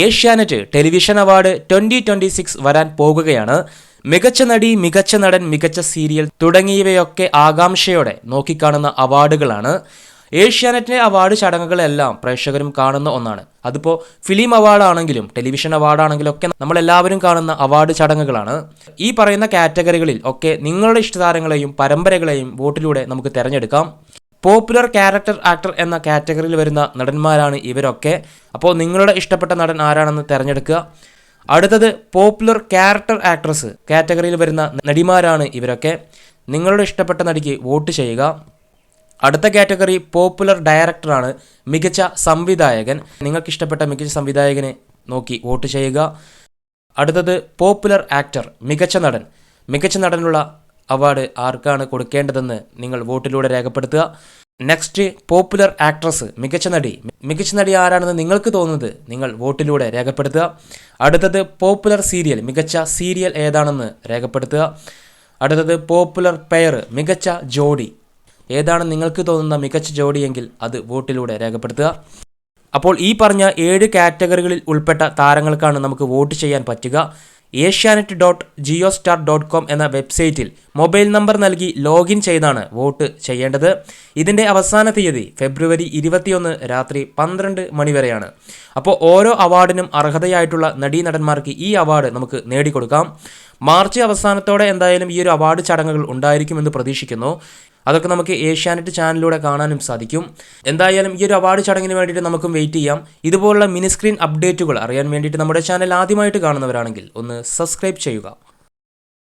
Asianet television award twenty twenty six വരാൻ പോകുകയാണ്. മികച്ച നടി മികച്ച നടൻ മികച്ച സീരിയൽ തുടങ്ങിയവയൊക്കെ ആകാംക്ഷയോടെ നോക്കിക്കാണുന്ന അവാർഡുകളാണ്. ഏഷ്യാനെറ്റിലെ അവാർഡ് ചടങ്ങുകളെല്ലാം പ്രേക്ഷകരും കാണുന്ന ഒന്നാണ്. അതിപ്പോൾ ഫിലിം അവാർഡാണെങ്കിലും ടെലിവിഷൻ അവാർഡാണെങ്കിലും ഒക്കെ നമ്മളെല്ലാവരും കാണുന്ന അവാർഡ് ചടങ്ങുകളാണ്. ഈ പറയുന്ന കാറ്റഗറികളിൽ ഒക്കെ നിങ്ങളുടെ ഇഷ്ടതാരങ്ങളെയും പരമ്പരകളെയും വോട്ടിലൂടെ നമുക്ക് തിരഞ്ഞെടുക്കാം. പോപ്പുലർ ക്യാരക്ടർ ആക്ടർ എന്ന കാറ്റഗറിയിൽ വരുന്ന നടന്മാരാണ് ഇവരൊക്കെ. അപ്പോൾ നിങ്ങളുടെ ഇഷ്ടപ്പെട്ട നടൻ ആരാണെന്ന് തിരഞ്ഞെടുക്കുക. അടുത്തത് പോപ്പുലർ ക്യാരക്ടർ ആക്ട്രസ് കാറ്റഗറിയിൽ വരുന്ന നടിമാരാണ് ഇവരൊക്കെ. നിങ്ങളുടെ ഇഷ്ടപ്പെട്ട നടിക്ക് വോട്ട് ചെയ്യുക. അടുത്ത കാറ്റഗറി പോപ്പുലർ ഡയറക്ടറാണ് മികച്ച സംവിധായകൻ. നിങ്ങൾക്ക് ഇഷ്ടപ്പെട്ട മികച്ച സംവിധായകനെ നോക്കി വോട്ട് ചെയ്യുക. അടുത്തത് പോപ്പുലർ ആക്ടർ മികച്ച നടൻ. മികച്ച നടനുള്ള അവാർഡ് ആർക്കാണ് കൊടുക്കേണ്ടതെന്ന് നിങ്ങൾ വോട്ടിലൂടെ രേഖപ്പെടുത്തുക. നെക്സ്റ്റ് പോപ്പുലർ ആക്ട്രസ് മികച്ച നടി. മികച്ച നടി ആരാണെന്ന് നിങ്ങൾക്ക് തോന്നുന്നത് നിങ്ങൾ വോട്ടിലൂടെ രേഖപ്പെടുത്തുക. അടുത്തത് പോപ്പുലർ സീരിയൽ മികച്ച സീരിയൽ ഏതാണെന്ന് രേഖപ്പെടുത്തുക. അടുത്തത് പോപ്പുലർ പെയർ മികച്ച ജോഡി. ഏതാണ് നിങ്ങൾക്ക് തോന്നുന്ന മികച്ച ജോഡിയെങ്കിൽ അത് വോട്ടിലൂടെ രേഖപ്പെടുത്തുക. അപ്പോൾ ഈ പറഞ്ഞ ഏഴ് കാറ്റഗറികളിൽ ഉൾപ്പെട്ട താരങ്ങൾക്കാണ് നമുക്ക് വോട്ട് ചെയ്യാൻ പറ്റുക. Asianet dot Jio star dot com എന്ന വെബ്സൈറ്റിൽ മൊബൈൽ നമ്പർ നൽകി ലോഗിൻ ചെയ്താണ് വോട്ട് ചെയ്യേണ്ടത്. ഇതിന്റെ അവസാന തീയതി ഫെബ്രുവരി ഇരുപത്തിയൊന്ന് രാത്രി പന്ത്രണ്ട് മണിവരെയാണ് അപ്പോൾ ഓരോ അവാർഡിനും അർഹതയായിട്ടുള്ള നടീനടന്മാർക്ക് ഈ അവാർഡ് നമുക്ക് നേടിക്കൊടുക്കാം. മാർച്ച് അവസാനത്തോടെ എന്തായാലും ഈ ഒരു അവാർഡ് ചടങ്ങുകൾ ഉണ്ടായിരിക്കുമെന്ന് പ്രതീക്ഷിക്കുന്നു. അതൊക്കെ നമുക്ക് ഏഷ്യാനെറ്റ് ചാനലിലൂടെ കാണാനും സാധിക്കും. എന്തായാലും ഈ ഒരു അവാർഡ് ചടങ്ങിന് വേണ്ടിയിട്ട് നമുക്കും വെയിറ്റ് ചെയ്യാം. ഇതുപോലുള്ള മിനിസ്ക്രീൻ അപ്ഡേറ്റുകൾ അറിയാൻ വേണ്ടിയിട്ട് നമ്മുടെ ചാനൽ ആദ്യമായിട്ട് കാണുന്നവരാണെങ്കിൽ ഒന്ന് സബ്സ്ക്രൈബ് ചെയ്യുക.